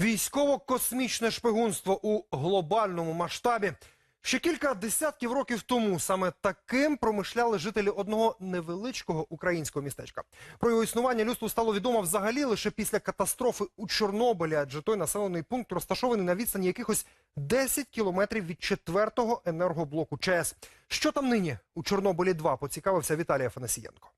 Військово-космічне шпигунство у глобальному масштабі. Ще кілька десятків років тому саме таким промишляли жителі одного невеличкого українського містечка. Про його існування людству стало відомо взагалі лише після катастрофи у Чорнобилі, адже той населений пункт розташований на відстані якихось 10 кілометрів від четвертого енергоблоку ЧАЕС. Що там нині у Чорнобилі 2 поцікавився Віталій Афанасієнко.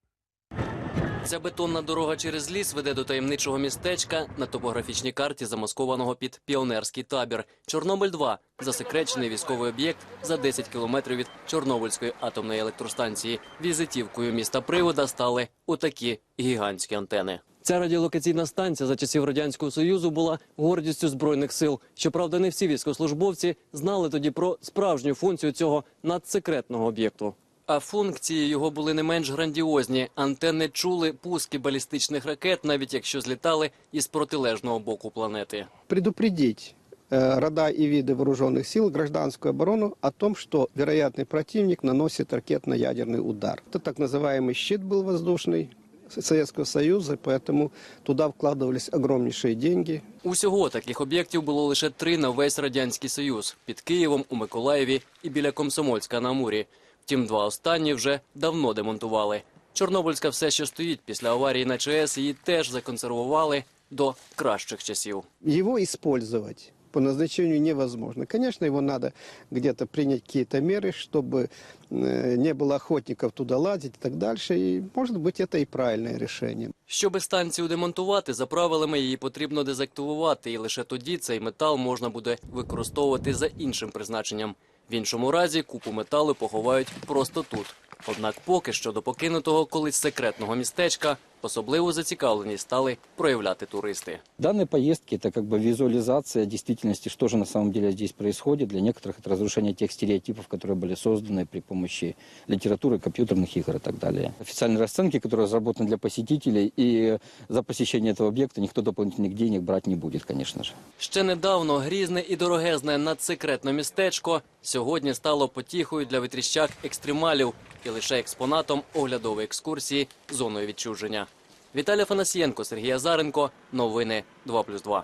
Ця бетонна дорога через ліс веде до таємничого містечка на топографічній карті, замаскованого під піонерський табір. Чорнобиль-2 – засекречений військовий об'єкт за 10 кілометрів від Чорнобильської атомної електростанції. Візитівкою міста привода стали отакі гігантські антени. Ця радіолокаційна станція за часів радянського союзу була гордістю збройних сил. Щоправда, не всі військовослужбовці знали тоді про справжню функцію цього надсекретного об'єкту А функції його були не менш грандіозні. Антени чули пуски балістичних ракет, навіть якщо злітали із протилежного боку планети. предупредить э, рода и виды вооруженных сил, гражданскую оборону о том, что вероятный противник наносит ракетно-ядерный удар. Это так называемый щит был воздушный Советского Союза, поэтому туда вкладывались огромнейшие деньги. Усього таких об'єктів було лише три на весь радянський союз під Києвом, у Миколаєві і біля Комсомольська на Амурі. Втім, два останні вже давно демонтували. Чорнобильська все ще стоїть після аварії на ЧАЕС. Її теж законсервували до кращих часів. Его использовать по назначению невозможно. Конечно, его надо где-то принять какие-то меры, чтобы э, не было охотников туда лазить и так дальше. И, может быть, это и правильное решение. Щоби станцію демонтувати, за правилами її потрібно дезактивувати, і лише тоді цей метал можна буде використовувати за іншим призначенням. В іншому разі купу металу поховають просто тут. Однак поки що до покинутого колись секретного містечка особливу зацікавленість стали проявляти туристи. Данные поездки – это как бы визуализация действительности, что же на самом деле здесь происходит. Для некоторых это разрушение тех стереотипов, которые были созданы при помощи литературы, компьютерных игр и так далее. Официальные расценки, которые разработаны для посетителей, и за посещение этого объекта никто дополнительных денег брать не будет, конечно же. Ще недавно грізне і дорогезне надсекретне містечко сьогодні стало потіхою для витріщак екстремалів і лише експонатом оглядової екскурсії зоною відчуження. Віталій Фанасієнко, Сергій Азаренко. Новини 2+,2.